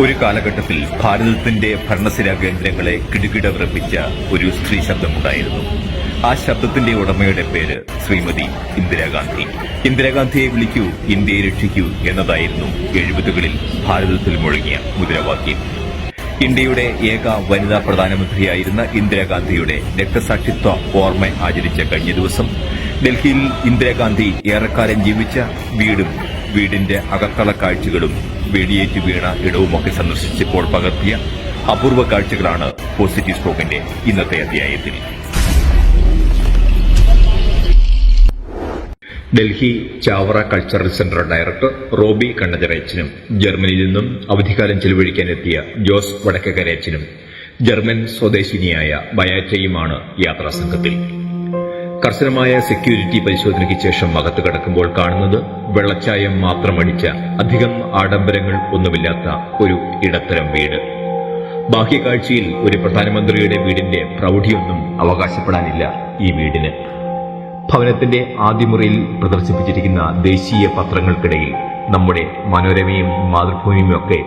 ഒരു കാലഘട്ടത്തിൽ ഭാരതത്തിന്റെ ഭരണസിരാ കേന്ദ്രങ്ങളെ കിടുകിട വിറപ്പിച്ച ഒരു സ്ത്രീ ശബ്ദമുണ്ടായിരുന്നു. ആ ശബ്ദത്തിന്റെ ഉടമയുടെ പേര് ശ്രീമതി ഇന്ദിരാഗാന്ധി. ഇന്ദിരാഗാന്ധിയെ വിളിക്കൂ ഇന്ത്യയെ രക്ഷിക്കൂ എന്നതായിരുന്നു എഴുപതുകളിൽ ഭാരതത്തിൽ മുഴങ്ങിയ മുദ്രാവാക്യം. ഇന്ത്യയുടെ ഏക വനിതാ പ്രധാനമന്ത്രിയായിരുന്ന ഇന്ദിരാഗാന്ധിയുടെ രക്തസാക്ഷിത്വ ഓർമ്മ ആചരിച്ച കഴിഞ്ഞ ദിവസം ഡൽഹിയിൽ ഇന്ദിരാഗാന്ധി ഏറെക്കാലം ജീവിച്ച വീടും വീടിന്റെ അകത്തള കാഴ്ചകളും വെടിയേറ്റ് വീണ ഇടവുമൊക്കെ സന്ദർശിച്ചപ്പോൾ പകർത്തിയ അപൂർവ കാഴ്ചകളാണ് പോസിറ്റീവ് സ്ട്രോക്കിന്റെ ഇന്നത്തെ അധ്യായത്തിൽ Delhi Chavara cultural centre director Robi കണ്ണജറേച്ചനും ജർമ്മനിയിൽ നിന്നും അവധിക്കാലം ചെലവഴിക്കാനെത്തിയ ജോസ് വടക്കകരേച്ചനും ജർമ്മൻ സ്വദേശിനിയായ ബയാറ്റയുമാണ് യാത്രാ സംഘത്തിൽ കർശനമായ സെക്യൂരിറ്റി പരിശോധനയ്ക്ക് ശേഷം അകത്ത് കടക്കുമ്പോൾ കാണുന്നത് വെള്ളച്ചായം മാത്രം അടിച്ച അധികം ആഡംബരങ്ങൾ ഒന്നുമില്ലാത്ത ഒരു ഇടത്തരം വീട്. ബാഹ്യകാഴ്ചയിൽ ഒരു പ്രധാനമന്ത്രിയുടെ വീടിന്റെ പ്രൗഢിയൊന്നും അവകാശപ്പെടാനില്ല ഈ വീടിന്. ഭവനത്തിന്റെ ആദ്യമുറയിൽ പ്രദർശിപ്പിച്ചിരിക്കുന്ന ദേശീയ പത്രങ്ങൾക്കിടയിൽ നമ്മുടെ മനോരമയും മാതൃഭൂമിയുമൊക്കെ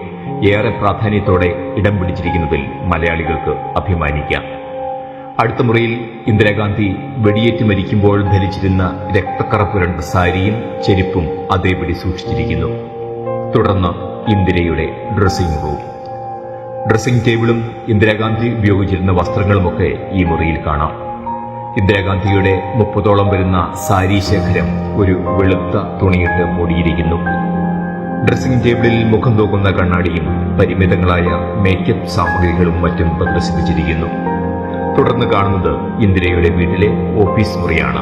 ഏറെ പ്രാധാന്യത്തോടെ ഇടം പിടിച്ചിരിക്കുന്നതിൽ മലയാളികൾക്ക് അഭിമാനിക്കാം. അടുത്ത മുറിയിൽ ഇന്ദിരാഗാന്ധി വെടിയേറ്റ് മരിക്കുമ്പോൾ ധരിച്ചിരുന്ന രക്തക്കറ പുരണ്ട സാരിയും ചെരുപ്പും അതേപടി സൂക്ഷിച്ചിരിക്കുന്നു. തുടർന്ന് ഇന്ദിരയുടെ ഡ്രസ്സിംഗ് റൂം ഡ്രസ്സിംഗ് ടേബിളും ഇന്ദിരാഗാന്ധി ഉപയോഗിച്ചിരുന്ന വസ്ത്രങ്ങളുമൊക്കെ ഈ മുറിയിൽ കാണാം. ഇന്ദിരാഗാന്ധിയുടെ മുപ്പതോളം വരുന്ന സാരി ശേഖരം ഒരു വെളുത്ത തുണിയിട്ട് മൂടിയിരിക്കുന്നു. ഡ്രസ്സിംഗ് ടേബിളിൽ മുഖം നോക്കുന്ന കണ്ണാടിയും പരിമിതങ്ങളായ മേക്കപ്പ് സാമഗ്രികളും മറ്റും പ്രദർശിപ്പിച്ചിരിക്കുന്നു. തുടർന്ന് കാണുന്നത് ഇന്ദിരയുടെ വീട്ടിലെ ഓഫീസ് മുറിയാണ്.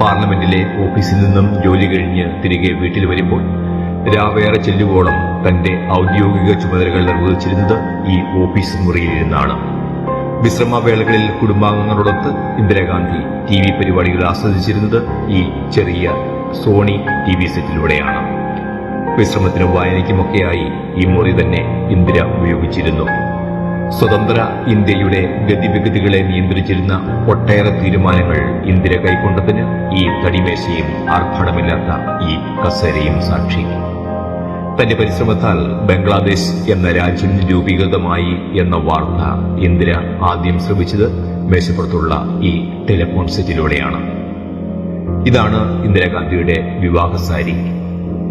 പാർലമെന്റിലെ ഓഫീസിൽ നിന്നും ജോലി കഴിഞ്ഞ് തിരികെ വീട്ടിൽ വരുമ്പോൾ രാവേറെ ചെല്ലുവോളം തന്റെ ഔദ്യോഗിക ചുമതലകൾ നിർവഹിച്ചിരുന്നത് ഈ ഓഫീസ് മുറിയിലിരുന്നാണ് വിശ്രമവേളകളിൽ കുടുംബാംഗങ്ങളോടൊത്ത് ഇന്ദിരാഗാന്ധി ടി വി പരിപാടികൾ ആസ്വദിച്ചിരുന്നത് ഈ ചെറിയ സോണി ടി വി സെറ്റിലൂടെയാണ്. വിശ്രമത്തിനും വായനയ്ക്കുമൊക്കെയായി ഈ മുറി തന്നെ ഇന്ദിര ഉപയോഗിച്ചിരുന്നു. സ്വതന്ത്ര ഇന്ത്യയുടെ ഗതിവിഗതികളെ നിയന്ത്രിച്ചിരുന്ന ഒട്ടേറെ തീരുമാനങ്ങൾ ഇന്ദിര കൈക്കൊണ്ടതിന് ഈ തടിമേശയും ആർഭാടമില്ലാത്ത ഈ കസേരയും സാക്ഷി. തന്റെ പരിശ്രമത്താൽ ബംഗ്ലാദേശ് എന്ന രാജ്യം രൂപീകൃതമായി എന്ന വാർത്ത ഇന്ദിര ആദ്യം ശ്രമിച്ചത് മേശപ്പുറത്തുള്ള ഈ ടെലിഫോൺ സെറ്റിലൂടെയാണ്. ഇതാണ് ഇന്ദിരാഗാന്ധിയുടെ വിവാഹ സാരി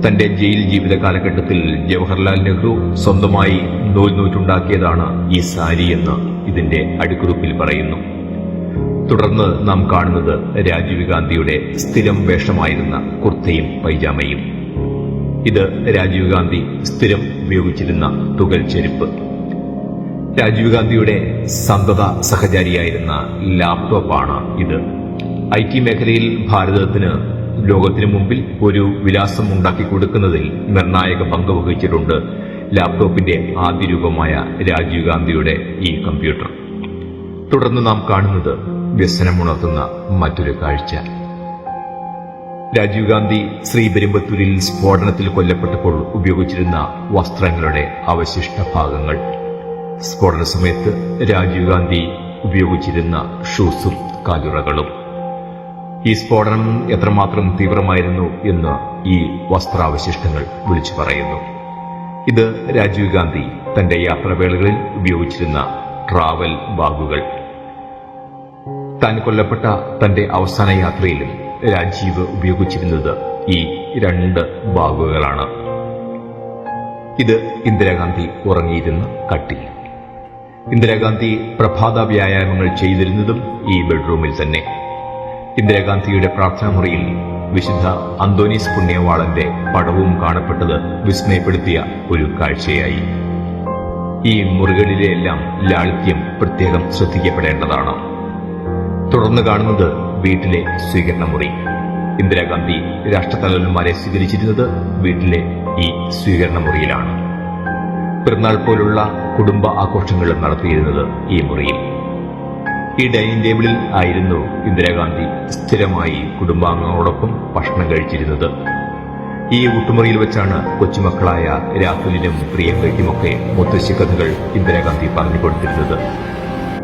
തന്റെ ജയിൽ ജീവിത കാലഘട്ടത്തിൽ ജവഹർലാൽ നെഹ്റു സ്വന്തമായി നൂൽ നൂറ്റുണ്ടാക്കിയതാണ് ഈ സാരി എന്ന് ഇതിന്റെ അടിക്കുറിപ്പിൽ പറയുന്നു. തുടർന്ന് നാം കാണുന്നത് രാജീവ് ഗാന്ധിയുടെ സ്ഥിരം വേഷമായിരുന്ന കുർത്തയും പൈജാമയും. ഇത് രാജീവ് ഗാന്ധി സ്ഥിരം ഉപയോഗിച്ചിരുന്ന തുകൽ ചെരുപ്പ്. രാജീവ് ഗാന്ധിയുടെ സന്തത സഹചാരിയായിരുന്ന ലാപ്ടോപ്പാണ് ഇത്. ഐ ടി മേഖലയിൽ ഭാരതത്തിന് ലോകത്തിനു മുമ്പിൽ ഒരു വിലാസം ഉണ്ടാക്കി കൊടുക്കുന്നതിൽ നിർണായക പങ്ക് വഹിച്ചിട്ടുണ്ട് ലാപ്ടോപ്പിന്റെ ആദ്യ രൂപമായ രാജീവ് ഗാന്ധിയുടെ ഈ കമ്പ്യൂട്ടർ. തുടർന്ന് നാം കാണുന്നത് വ്യസനമുണർത്തുന്ന മറ്റൊരു കാഴ്ച. രാജീവ് ഗാന്ധി ശ്രീപെരുമ്പത്തൂരിൽ സ്ഫോടനത്തിൽ കൊല്ലപ്പെട്ടപ്പോൾ ഉപയോഗിച്ചിരുന്ന വസ്ത്രങ്ങളുടെ അവശിഷ്ട ഭാഗങ്ങൾ. സ്ഫോടന സമയത്ത് രാജീവ് ഗാന്ധി ഉപയോഗിച്ചിരുന്ന ഷൂസും കാലുറകളും. ഈ സ്ഫോടനം എത്രമാത്രം തീവ്രമായിരുന്നു എന്ന് ഈ വസ്ത്രാവശിഷ്ടങ്ങൾ വിളിച്ചു പറയുന്നു. ഇത് രാജീവ് ഗാന്ധി തന്റെ യാത്രാവേളകളിൽ ഉപയോഗിച്ചിരുന്ന ട്രാവൽ ബാഗുകൾ. താൻ കൊല്ലപ്പെട്ട തന്റെ അവസാന യാത്രയിലും രാജീവ് ഉപയോഗിച്ചിരുന്നത് ഈ രണ്ട് ബാഗുകളാണ്. ഇത് ഇന്ദിരാഗാന്ധി ഉറങ്ങിയിരുന്ന കട്ടിൽ. ഇന്ദിരാഗാന്ധി പ്രഭാത വ്യായാമങ്ങൾ ചെയ്തിരുന്നതും ഈ ബെഡ്റൂമിൽ തന്നെ. ഇന്ദിരാഗാന്ധിയുടെ പ്രാർത്ഥനാ മുറിയിൽ വിശുദ്ധ അന്തോനീസ് പുണ്യവാളന്റെ പടവും കാണപ്പെട്ടത് വിസ്മയപ്പെടുത്തിയ ഒരു കാഴ്ചയായി. ഈ മുറികളിലെല്ലാം ലാളിത്യം പ്രത്യേകം ശ്രദ്ധിക്കപ്പെടേണ്ടതാണ്. തുടർന്ന് കാണുന്നത് വീട്ടിലെ സ്വീകരണ മുറി ഇന്ദിരാഗാന്ധി രാഷ്ട്രതലവന്മാരെ സ്വീകരിച്ചിരുന്നത് വീട്ടിലെ ഈ സ്വീകരണ മുറിയിലാണ് പിറന്നാൾ പോലുള്ള കുടുംബ ആഘോഷങ്ങളും നടത്തിയിരുന്നത് ഈ മുറിയിൽ. ഈ ഡൈനിങ് ടേബിളിൽ ആയിരുന്നു ഇന്ദിരാഗാന്ധി സ്ഥിരമായി കുടുംബാംഗങ്ങളോടൊപ്പം ഭക്ഷണം കഴിച്ചിരുന്നത്. ഈ ഊട്ടുമുറിയിൽ വെച്ചാണ് കൊച്ചുമക്കളായ രാഹുലിനും പ്രിയങ്കയ്ക്കുമൊക്കെ മുത്തശ്ശി കഥകൾ ഇന്ദിരാഗാന്ധി പറഞ്ഞു കൊടുത്തിരുന്നത്.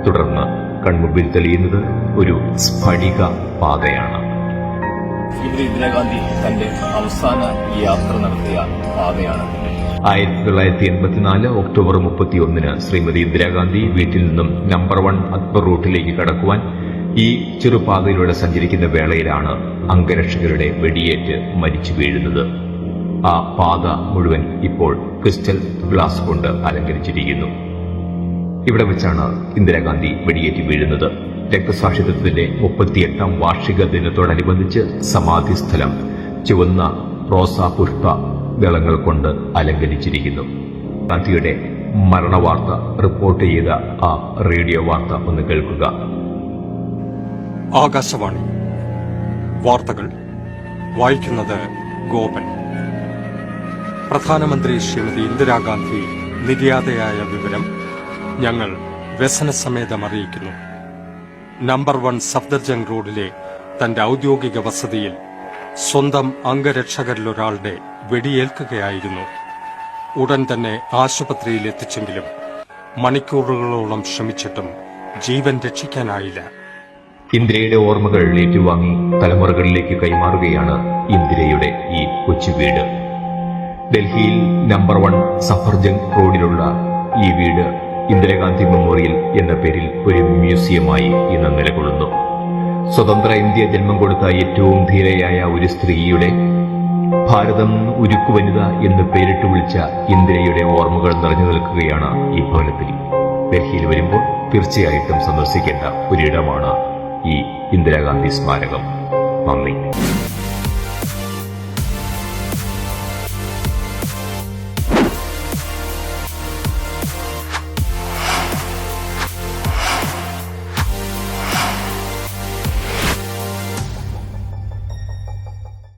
തുടർന്ന് കൺമുമ്പിൽ തെളിയുന്നത് ഒരു സ്ഫടിക പാതയാണ്. ഇന്ദിരാഗാന്ധി തന്റെ അവസാന യാത്ര നടത്തിയ പാതയാണ്. ആയിരത്തി തൊള്ളായിരത്തി എൺപത്തിനാല് ഒക്ടോബർ മുപ്പത്തിയൊന്നിന് ശ്രീമതി ഇന്ദിരാഗാന്ധി വീട്ടിൽ നിന്നും നമ്പർ വൺ അക്ബർ റൂട്ടിലേക്ക് കടക്കുവാൻ ഈ ചെറുപാതയിലൂടെ സഞ്ചരിക്കുന്ന വേളയിലാണ് അംഗരക്ഷകരുടെ വെടിയേറ്റ് മരിച്ചു വീഴുന്നത്. ആ പാത മുഴുവൻ ഇപ്പോൾ ക്രിസ്റ്റൽ ഗ്ലാസ് കൊണ്ട് അലങ്കരിച്ചിരിക്കുന്നു. ഇവിടെ വെച്ചാണ് ഇന്ദിരാഗാന്ധി വെടിയേറ്റ് വീഴുന്നത്. രക്തസാക്ഷിത്വത്തിന്റെ മുപ്പത്തിയെട്ടാം വാർഷിക ദിനത്തോടനുബന്ധിച്ച് സമാധി സ്ഥലം ചുവന്ന റോസാ പുഷ്പ ദളങ്ങൾ കൊണ്ട് അലങ്കരിച്ചിരിക്കുന്നു. ഗാന്ധിയുടെ മരണവാർത്ത റിപ്പോർട്ട് ചെയ്ത ആ റേഡിയോ വാർത്ത ഒന്ന് കേൾക്കുക. ആകാശവാണി. വാർത്തകൾ വായിക്കുന്നത് ഗോപൻ. പ്രധാനമന്ത്രി ശ്രീമതി ഇന്ദിരാഗാന്ധി നിര്യാതയായ വിവരം ഞങ്ങൾ വ്യസനസമേതം അറിയിക്കുന്നു. നമ്പർ വൺ സഫ്ദർജംഗ് റോഡിലെ തന്റെ ഔദ്യോഗിക വസതിയിൽ സ്വന്തം അംഗരക്ഷകരിലൊരാളുടെ വെടിയേൽക്കുകയായിരുന്നു. ഉടൻ തന്നെ ആശുപത്രിയിൽ എത്തിച്ചെങ്കിലും മണിക്കൂറുകളോളം ശ്രമിച്ചിട്ടും ജീവൻ രക്ഷിക്കാനായില്ല. ഇന്ദിരയുടെ ഓർമ്മകൾ ഏറ്റുവാങ്ങി തലമുറകളിലേക്ക് കൈമാറുകയാണ് ഇന്ദിരയുടെ ഈ കൊച്ചു വീട്. ഡൽഹിയിൽ നമ്പർ വൺ സഫർജംഗ് റോഡിലുള്ള ഈ വീട് ഇന്ദിരാഗാന്ധി മെമ്മോറിയൽ എന്ന പേരിൽ ഒരു മ്യൂസിയമായി ഇന്ന് നിലകൊള്ളുന്നു. സ്വതന്ത്ര ഇന്ത്യ ജന്മം കൊടുത്ത ഏറ്റവും ധീരയായ ഒരു സ്ത്രീയുടെ ഭാരതം ഉരുക്കു വനിത എന്ന് പേരിട്ട് വിളിച്ച ഇന്ദിരയുടെ ഓർമ്മകൾ നിറഞ്ഞു നിൽക്കുകയാണ് ഈ ഭവനത്തിൽ. ഡൽഹിയിൽ വരുമ്പോൾ തീർച്ചയായിട്ടും സന്ദർശിക്കേണ്ട ഒരിടമാണ് ഈ ഇന്ദിരാഗാന്ധി സ്മാരകം. നന്ദി.